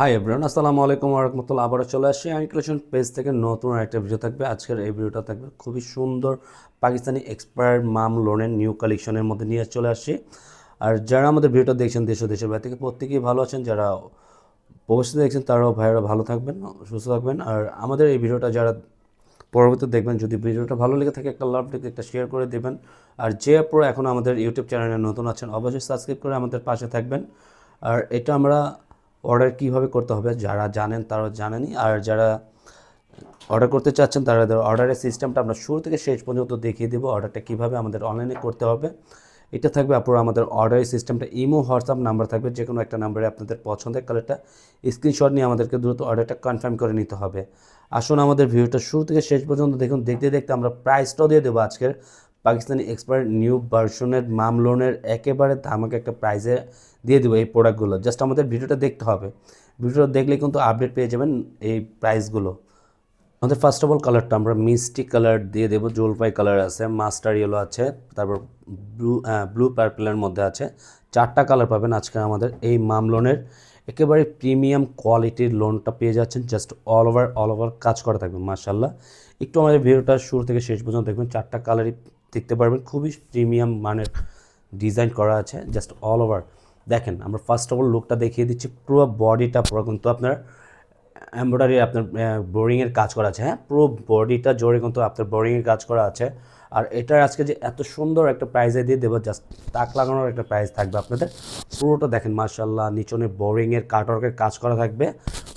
Hi everyone আসসালামু আলাইকুম রহমতুল্লাহ আবারও চলে আসছি আমি কালেকশন পেজ থেকে নতুন একটা ভিডিও থাকবে। আজকের এই ভিডিওটা থাকবে খুবই সুন্দর পাকিস্তানি এক্সপায়ার্ড মাম লোনের নিউ কালেকশনের মধ্যে নিয়ে চলে আসছি। আর যারা আমাদের ভিডিওটা দেখছেন দেশ দেশের বাইরে থেকে, প্রত্যেকেই ভালো আছেন। যারা প্রবাসী দেখছেন, তারাও ভাইয়েরা ভালো থাকবেন, সুস্থ থাকবেন। আর আমাদের এই ভিডিওটা যারা পরবর্তী দেখবেন, যদি ভিডিওটা ভালো লেগে থাকে, একটা লাভ লেগে একটা শেয়ার করে দেবেন। আর যে আপনারা এখন আমাদের ইউটিউব চ্যানেলে নতুন আছেন, অবশ্যই সাবস্ক্রাইব করে আমাদের পাশে থাকবেন। আর এটা আমরা অর্ডার কীভাবে করতে হবে, যারা জানেন তারা জানেনই আর যারা অর্ডার করতে চাচ্ছেন তারা অর্ডারের সিস্টেমটা আমরা শুরু থেকে শেষ পর্যন্ত দেখিয়ে দেবো অর্ডারটা কীভাবে আমাদের অনলাইনে করতে হবে। এটা থাকবে আপনারা আমাদের অর্ডারের সিস্টেমটা ইমো হোয়াটসঅ্যাপ নাম্বার থাকবে যে কোনো একটা নাম্বারে আপনাদের পছন্দের কালারটা স্ক্রিনশট নিয়ে আমাদেরকে দ্রুত অর্ডারটা কনফার্ম করে নিতে হবে। আসুন আমাদের ভিডিওটা শুরু থেকে শেষ পর্যন্ত দেখুন, দেখতে দেখতে আমরা প্রাইসটাও দিয়ে দেবো আজকের। পাকিস্তানি এক্সপার্ট নিউ ভার্সনের মাম লোনের একেবারে ধামাকে একটা প্রাইজে দিয়ে দেবো এই প্রোডাক্টগুলো জাস্ট আমাদের ভিডিওটা দেখতে হবে। ভিডিওটা দেখলে কিন্তু আপডেট পেয়ে যাবেন এই প্রাইসগুলো আমাদের ফার্স্ট অফ অল কালারটা আমরা মিষ্টি কালার দিয়ে দেবো, জলপাই কালার আছে মাস্টার ইয়েলো আছে, তারপর ব্লু ব্লু পার্পেলের মধ্যে আছে। চারটা কালার পাবেন আজকে আমাদের এই মাম লোনের একেবারে প্রিমিয়াম কোয়ালিটির লোনটা পেয়ে যাচ্ছেন just all over all over কাজ করা থাকবে মার্শাল্লাহ একটু আমাদের ভিডিওটা শুরু থেকে শেষ পর্যন্ত দেখবেন, চারটা কালারই দেখতে পারবেন, খুবই প্রিমিয়াম মানের ডিজাইন করা আছে জাস্ট অল ওভার দেখেন, আমরা ফার্স্ট অফ অল লুকটা দেখিয়ে দিচ্ছি, পুরো বডিটা পুরো কিন্তু আপনার এমব্রয়ডারি আপনার বোরিংয়ের কাজ করা আছে হ্যাঁ? পুরো বডিটা জোরে কিন্তু আপনার বোরিংয়ের কাজ করা আছে। আর এটার আজকে যে এত সুন্দর একটা প্রাইজে দিয়ে দেবো জাস্ট তাক লাগানোর একটা প্রাইস থাকবে আপনাদের। পুরোটা দেখেন মার্শাল্লাহ নিচনে বোরিংয়ের কাটওয়ার্কের কাজ করা থাকবে।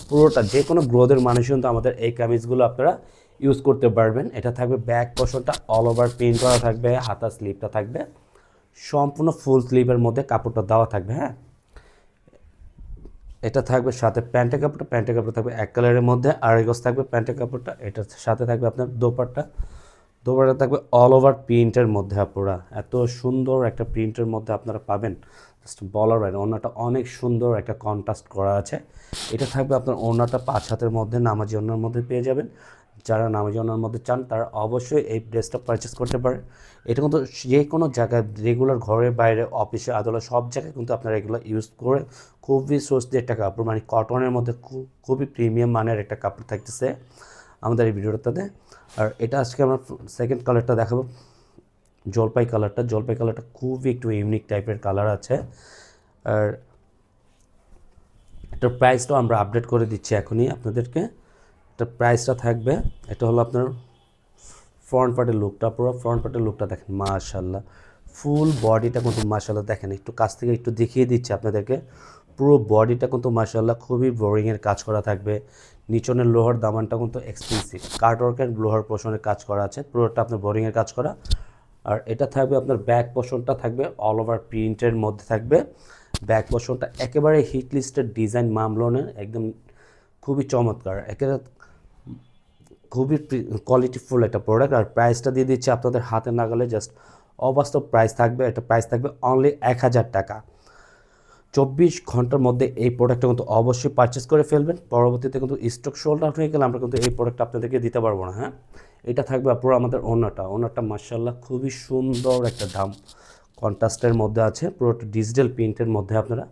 পুরোটা যে কোনো গ্রোথের মানুষ কিন্তু আমাদের এই কামিজগুলো আপনারা ইউজ করতে পারবেন। এটা থাকবে ব্যাক পোর্শনটা অল ওভার প্রিন্ট করা থাকবে, হাতা স্লিপটা থাকবে। সম্পূর্ণ ফুল স্লিভের মধ্যে কাপড়টা দেওয়া থাকবে হ্যাঁ? এটা থাকবে সাথে প্যান্টের কাপড়টা, প্যান্টের কাপড় থাকবে এক কালারের মধ্যে। আর এগোস থাকবে প্যান্টের কাপড়টা, এটার সাথে থাকবে আপনার দোপাট্টা। দোপাট্টা থাকবে অল ওভার প্রিন্টের মধ্যে আপনারা। এত সুন্দর একটা প্রিন্টের মধ্যে আপনারা পাবেন। জাস্ট বলার বাইরে ওনাটা অনেক সুন্দর একটা কন্ট্রাস্ট করা আছে। এটা থাকবে আপনার ওনাটা পাঁচ হাতের মধ্যে, নামাজি ওনার মধ্যে পেয়ে যাবেন। যারা নামাজি ওনার মধ্যে চান, তারা অবশ্যই এই ড্রেসটা পারচেস করতে পারে। এটা কিন্তু যে কোনো জায়গায় রেগুলার ঘরে বাইরে অফিসে আদালত, সব জায়গায় কিন্তু আপনারা এগুলো ইউজ করে খুবই সস্তি একটা কাপড় মানে কটনের মধ্যে খুব খুবই প্রিমিয়াম মানের একটা কাপড় থাকতেছে আমাদের এই ভিডিওটাতে। আর এটা আজকে আমরা সেকেন্ড কালারটা দেখাবো। জলপাই কালারটা জলপাই কালারটা খুবই একটু ইউনিক টাইপের কালার আছে। আর এটার প্রাইসটাও আমরা আপডেট করে দিচ্ছি এখনই আপনাদেরকে। এটার প্রাইসটা থাকবে। এটা হলো আপনার ফ্রন্ট পার্টের লুকটা পুরো ফ্রন্ট পার্টের লুকটা দেখেন মাশাল্লাহ ফুল বডিটা কিন্তু মাশাল্লাহ দেখেন, একটু কাছ থেকে একটু দেখিয়ে দিচ্ছি আপনাদেরকে। পুরো বডিটা কিন্তু মাশাল্লাহ খুবই বোরিংয়ের কাজ করা থাকবে। নিচনের লোহার দামানটা কিন্তু এক্সপেন্সিভ কার্টওয়ার্কের লোহার পোষণের কাজ করা আছে, পুরোটা আপনার বোরিংয়ের কাজ করা। আর এটা থাকবে আপনার ব্যাক পোষণটা থাকবে অল ওভার প্রিন্টের মধ্যে থাকবে। ব্যাক পোষণটা একেবারে হিট লিস্টের ডিজাইন মামলনের, একদম খুবই চমৎকার। একেবারে খুবই কোয়ালিটিফুল একটা প্রোডাক্ট আর প্রাইসটা দিয়ে দিচ্ছে আপনাদের হাতে নাগালে জাস্ট অবাস্তব প্রাইস থাকবে, একটা প্রাইস থাকবে অনলি এক হাজার টাকা। চব্বিশ ঘণ্টার মধ্যে এই প্রোডাক্টটা কিন্তু অবশ্যই পারচেস করে ফেলবেন। পরবর্তীতে কিন্তু স্টক সোল্ড আউট হয়ে গেলে আমরা কিন্তু এই প্রোডাক্টটা আপনাদেরকে দিতে পারব না হ্যাঁ? এটা থাকবে পুরো আমাদের ওনারটা ওনারটা মার্শাল্লাহ খুবই সুন্দর একটা দাম কন্ট্রাস্টের মধ্যে আছে। পুরোটা ডিজিটাল প্রিন্টের মধ্যে আপনারা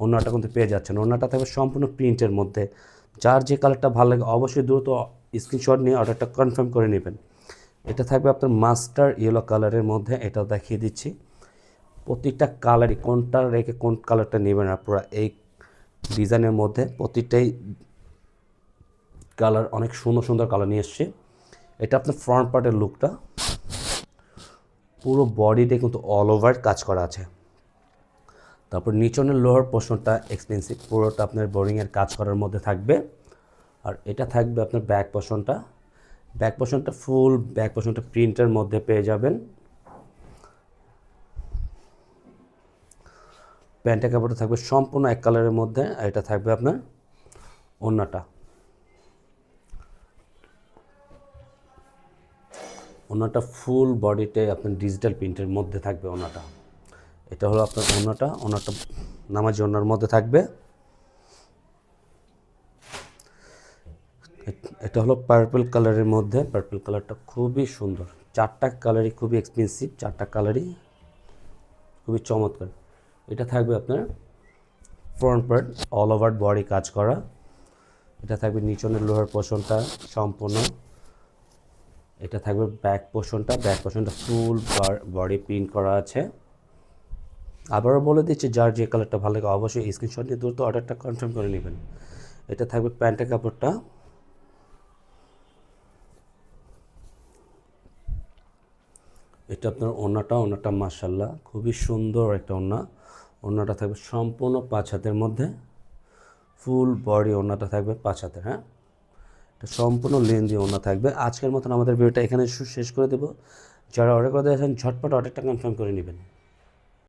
ওনারটা কিন্তু পেয়ে যাচ্ছেন। ওনারটা থাকবে সম্পূর্ণ প্রিন্টের মধ্যে। যার যে কালারটা ভালো লাগে অবশ্যই দ্রুত স্ক্রিনশট নিয়ে অর্ডারটা কনফার্ম করে নেবেন। এটা থাকবে আপনার মাস্টার ইয়েলো কালারের মধ্যে এটাও দেখিয়ে দিচ্ছি। প্রতিটা কালারই কোনটা রেখে কোন কালারটা নেবেন আপনারা, এই ডিজাইনের মধ্যে প্রতিটাই কালার, অনেক সুন্দর সুন্দর কালার নিয়ে এসছে। এটা আপনার ফ্রন্ট পার্টের লুকটা পুরো বডিতে কিন্তু অল ওভার কাজ করা আছে। তারপর নিচনের লোহার পোর্শনটা এক্সপেন্সিভ পুরোটা আপনার বোরিংয়ের কাজ করার মধ্যে থাকবে। আর এটা থাকবে আপনার ব্যাক পোর্শনটা ব্যাক পোর্শনটা ফুল ব্যাক পোর্শনটা প্রিন্টের মধ্যে পেয়ে যাবেন। প্যান্টের কাপড়টা থাকবে সম্পূর্ণ এক কালারের মধ্যে, আর এটা থাকবে আপনার ওন্নাটা। ওনাটা ফুল বডিতে আপনার ডিজিটাল প্রিন্টের মধ্যে থাকবে ওনাটা এটা হলো আপনার ওনাটা ওনাটা নামাজি ওনার মধ্যে থাকবে। এট- হলো পার্পল কালারের মধ্যে পার্পল কালারটা খুবই সুন্দর। চারটা কালারই খুবই এক্সপেন্সিভ চারটা কালারই খুবই চমৎকার। এটা থাকবে আপনার front part all over body কাজ করা। এটা থাকবে নিচনের লোহার পোষণটা সম্পূর্ণ। এটা থাকবে ব্যাক পোষণটা ব্যাক পোষণটা ফুল বডি প্রিন্ট করা আছে। আবারও বলে দিচ্ছি, যার যে কালারটা ভালো লাগে অবশ্যই স্ক্রিনশট দিয়ে দ্রুত অর্ডারটা কনফার্ম করে নেবেন। এটা থাকবে প্যান্টের কাপড়টা। এটা আপনার ওনাটা ওনাটা মাসাল্লাহ খুবই সুন্দর একটা ওনা ওনাটা থাকবে সম্পূর্ণ পাঁচ হাতের মধ্যে। ফুল বডি ওনাটা থাকবে পাঁচ হাতের হ্যাঁ? এটা সম্পূর্ণ লেন দিয়ে ওনা থাকবে। আজকের মতন আমাদের ভিডিওটা এখানে শেষ করে দেবো। যারা অর্ডার করে দিয়েছেন, ঝটপট অর্ডারটা কনফার্ম করে নেবেন।